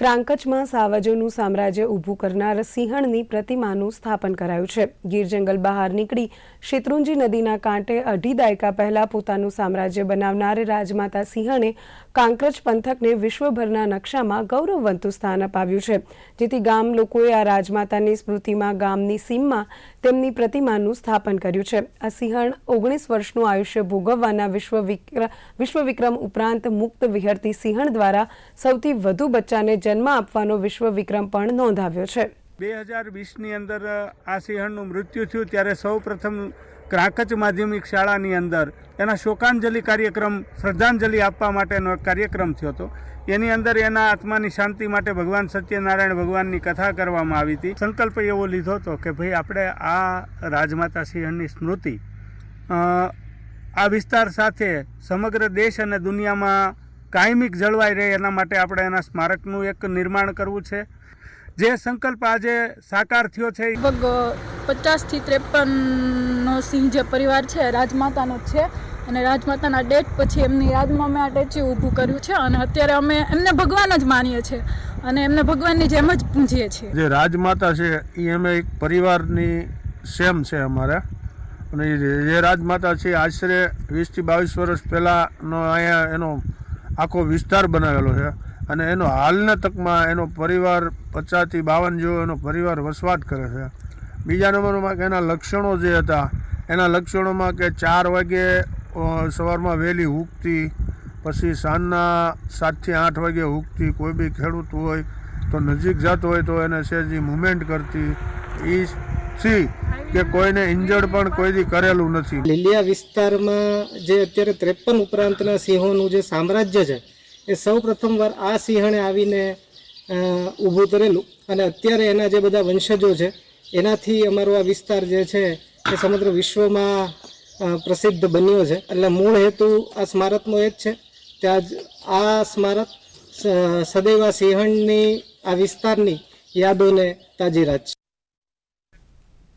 ક્રાંકચમાં સાવજોનું સામ્રાજ્ય ઊભું કરનાર સિંહણની પ્રતિમાનું સ્થાપન કરાયું છે. ગીર જંગલ બહાર નીકળી શેત્રુંજી નદીના કાંઠે અઢી દાયકા પહેલા પોતાનું સામ્રાજ્ય બનાવનાર રાજમાતા સિંહણે કાંકરજ પંથકને વિશ્વભરના નકશામાં ગૌરવવંતું સ્થાન અપાવ્યું છે. જેથી ગામ લોકોએ આ રાજમાતાની સ્મૃતિમાં ગામની સીમમાં તેમની પ્રતિમાનું સ્થાપન કર્યું છે. આ સિંહણ ઓગણીસ વર્ષનું આયુષ્ય ભોગવવાના વિશ્વ વિક્ર- વિશ્વ વિક્રમ ઉપરાંત મુક્ત વિહરતી સિંહણ દ્વારા સૌથી વધુ બચ્ચાને જન્મ આપવાનો વિશ્વ વિક્રમ પણ નોંધાવ્યો છે. બે હજાર વીસની અંદર આ સિંહણનું મૃત્યુ થયું ત્યારે સૌ પ્રથમ ક્રાંકચ માધ્યમિક શાળાની અંદર એના શોકાંજલિ કાર્યક્રમ, શ્રદ્ધાંજલિ આપવા માટેનો એક કાર્યક્રમ થયો હતો. એની અંદર એના આત્માની શાંતિ માટે ભગવાન સત્યનારાયણ ભગવાનની કથા કરવામાં આવી હતી. સંકલ્પ એવો લીધો હતો કે ભાઈ આપણે આ રાજમાતા સિંહણની સ્મૃતિ આ વિસ્તાર સાથે સમગ્ર દેશ અને દુનિયામાં કાયમિક જળવાઈ રહે એના માટે આપણે એના સ્મારકનું એક નિર્માણ કરવું છે. જે સંકલ્પ આજે સાકાર થયો છે લગભગ પચાસથી ત્રેપનનો સિંહ જે પરિવાર છે રાજમાતાનો જ છે. અને રાજમાતાના ડેટ પછી એમની યાદમાં મેં આ ટેચ્યુ ઊભું કર્યું છે અને અત્યારે અમે એમને ભગવાન જ માનીએ છીએ અને એમને ભગવાનની જેમ જ પૂજીએ છીએ. જે રાજમાતા છે એ અમે એક પરિવારની સેમ છે અમારે. અને એ જે રાજમાતા છે આશરે વીસથી બાવીસ વર્ષ પહેલાંનો અહીંયા એનો આખો વિસ્તાર બનાવેલો છે. અને એનો હાલના તકમાં એનો પરિવાર પચાસથી બાવન જેવો એનો પરિવાર વસવાટ કરે છે. બીજા નંબરમાં કે એના લક્ષણો જે હતા, એના લક્ષણોમાં કે ચાર વાગે સવારમાં વહેલી ઉગતી પછી સાંજના સાતથી આઠ વાગે ઉગતી કોઈ બી ખેડૂત હોય, તો નજીક જતો હોય તો એને સહેજી મુમેન્ટ કરતી. એ સી કે કોઈને ઇન્જર્ડ પણ કોઈ દી કરેલું નથી. લીલિયા વિસ્તારમાં જે અત્યારે ત્રેપન ઉપરાંતના સિંહોનું જે સામ્રાજ્ય છે, એ સૌ પ્રથમવાર આ સિંહણે આવીને ઊભું કરેલું. અને અત્યારે એના જે બધા વંશજો છે, એનાથી અમારો આ વિસ્તાર જે છે, એ સમગ્ર વિશ્વમાં પ્રસિદ્ધ બન્યો છે. એટલે મૂળ હેતુ આ સ્મારકનો એ જ છે ત્યાં આ સ્મારક સદૈવ સિંહણની, આ વિસ્તારની યાદોને તાજી રાખશે